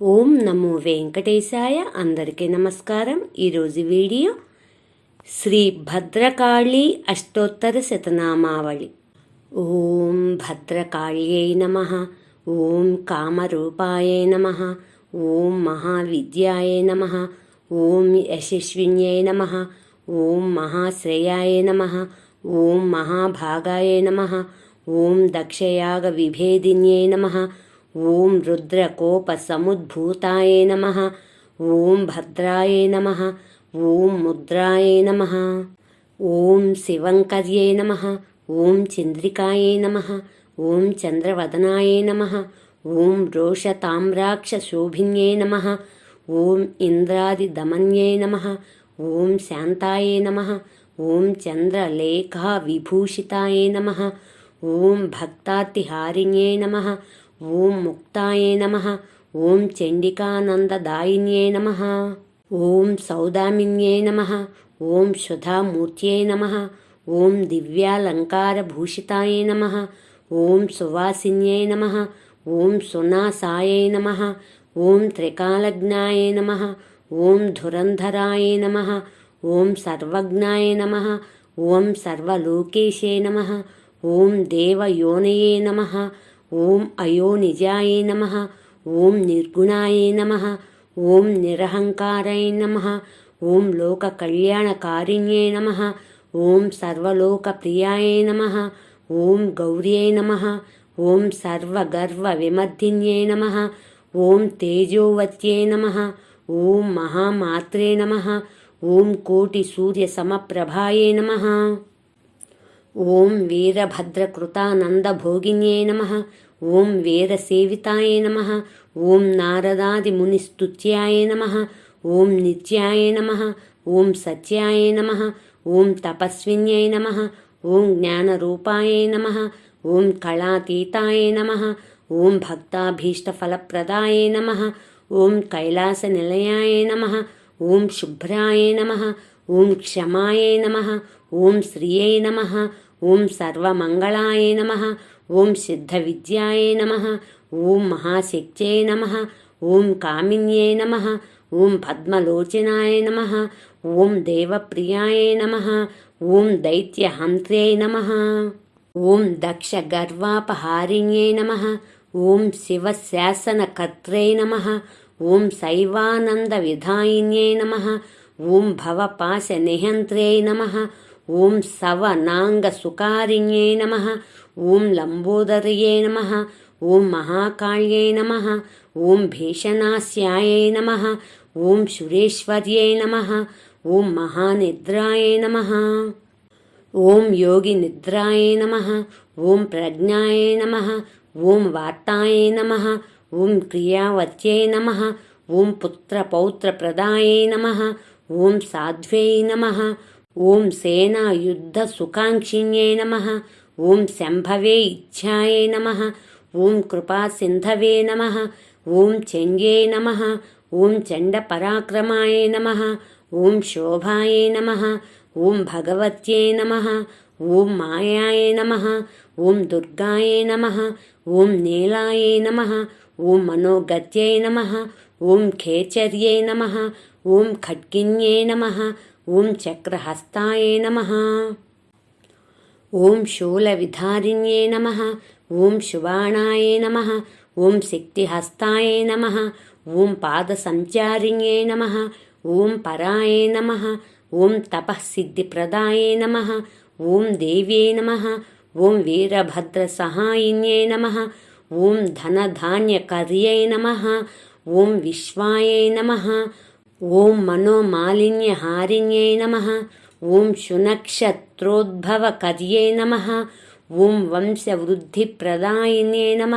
ఓం నమో వెంకటేశాయ అందరికీ నమస్కారం ఈరోజు వీడియో శ్రీ భద్రకాళి అష్టోత్తర శతనామావళి ఓం భద్రకాళ్యై నమ ఓం కామరూపాయ నమ ఓం మహావిద్యాయ నమ ఓం యశస్విన్యై నమ ఓం మహాశ్రేయాయ నమ ఓం మహాభాగాయ నమ ఓం దక్షయాగ విభేదిన్యై నమ ఓం రుద్రకోపసముద్భూతాయ నమ. ఓం భద్రాయ నమ. ఓం ముద్రాయ నమ. ఓం శివంకర్యే నమ. ఓం చంద్రికాయ నమ. ఓం చంద్రవదనాయ నమ. ఓం రోషతామ్రాక్షశోభిన్యై నమ. ఓం ఇంద్రాదిదమన్యే నమ. ఓం శాంతాయ నమ. ఓం చంద్రలేఖా విభూషితాయ నమ. ఓం భక్తాతిహారిణ్యే నమ ఓం ముక్తాయే నమ ఓం చండికానందదాయిన్యే నమ ఓం సౌదామిన్యే నమ ఓం సుధామూర్త్యే నమ ఓం దివ్యాలంకారభూషితాయ నమ ఓం సువాసిన్యే నమ ఓం సునాసాయే నమ ఓం త్రికాలజ్ఞాయ నమ ఓం ధురంధరాయ నమ ఓం సర్వజ్ఞాయ నమ ఓం సర్వలోకేశే నమ ॐ देवयोनये नमः अयो अयोनिजाय नमः ओं निर्गुणा नमः ओं निरहङ्काराय नमः ओं लोककल्याणकारिण्ये नमः ॐ सर्वलोकप्रियाय नमः ॐ गौर्यै नमः ॐ सर्वगर्वविमर्दिन्यै नमः ओं तेजोवत्यै नमः ओं महामात्रे नमः ॐ कोटिसूर्यसमप्रभायै नमः ఓం వీరభద్రకృతానంద భోగిన్యే నమ ఓం వీరసేవితాయ నమ ఓం నారదాది మునిస్తుత్యాయ నమ ఓం నిత్యాయ నమ ఓం సత్యాయ నమ ఓం తపస్విన్యై నమ ఓం జ్ఞానరూపాయ నమ ఓం కళాతీతాయ నమ ఓం భక్తాభీష్టఫలప్రదాయ నమ ఓం కైలాసనిలయాయ నమ ఓం శుభ్రాయ నమ ఓం క్షమాయ నమ ఓం శ్రియై నమ ఓం సర్వమంగళాయ నమ ఓం సిద్ధ విద్యాయ నమ ఓం మహాశక్త్యై నమ ఓం కామిన్యై నమ ఓం పద్మలోచనాయ నమ ఓం దేవప్రియాయ నమ ఓం దైత్యహంత్ర్యై నమ ఓం దక్ష గర్వాపహారిణ్యై నమ ఓం శివశాసనకర్త్రై నమ ఓం శైవానంద విధాయిన్యై నమ ఓం భవపాశ నిహంత్ర్యై నమ ఓం సవనాంగసుకారిణ్యై నమ ఓం లంబోదరియే నమ ఓం మహాకాళ్యై నమ ఓం భీషణాస్యాయే నమ ఓం సురేశ్వర్యై నమ ఓం మహానిద్రాయై నమ ఓం యోగి నిద్రాయ నమ ఓం ప్రజ్ఞాయ నమ ఓం వార్తాయ నమ ఓం క్రియావత్యై నమ ఓం పుత్ర పౌత్ర పుత్రపౌత్రప్రదాయ నమ ఓం సాధ్వై నమ ॐ सेनायुद्धसुकाङ्क्षिण्ये नमः ॐ शम्भवे इच्छायै नमः ॐ कृपासिन्धवे नमः ॐ चङ्ग्यै नमः ॐ चण्डपराक्रमाय नमः ॐ शोभायै नमः ॐ भगवत्यै नमः ॐ मायाय नमः ॐ दुर्गायै नमः ॐ नीलाय नमः ॐ मनोगत्यै नमः ॐ खेचर्यै नमः ॐ खड्गिन्यै नमः ॐ चक्रहस्ताय नमः ॐ शूलविधारिण्ये नमः ॐ शुवाणाय नमः ॐ शक्तिहस्ताय नमः ॐ पादसञ्चारिण्ये नमः ॐ पराय नमः ॐ तपःसिद्धिप्रदाय नमः ॐ देव्यै नमः ॐ वीरभद्रसाहायिन्ये नमः ॐ धनधान्यकर्यै नमः नम ओं नमः ॐ मनोमालिन्यहारिण्यै नम ओं शुनक्षत्रोद्भवकर्यै नम ओं वंशवृद्धिप्रदायिन्यै नम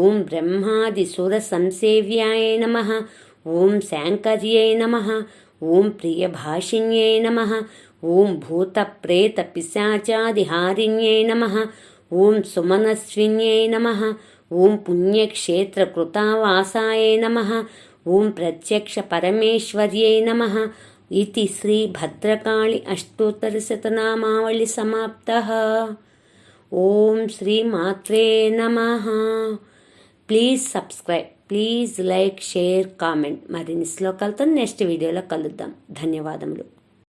ओं ब्रह्मादिसुरसंसेव्याय नम ओं शाङ्कर्यै नम ओं भूत प्रेत पिशाचादि भूतप्रेतपिशाचादिहारिण्यै नम ఓం సుమనస్విన్యై నమ. ఓం పుణ్యక్షేత్రకృతావాసాయ నమ. ఓం ప్రత్యక్ష పరమేశ్వర్యై నమ. ఇది శ్రీ భద్రకాళి అష్టోత్తరశతనామావళి సమాప్త. ఓం శ్రీ మాత్రే నమ. Please subscribe please like share comment. మరిన్ని శ్లోకాలతో నెక్స్ట్ వీడియోలో కలుద్దాం. ధన్యవాదములు.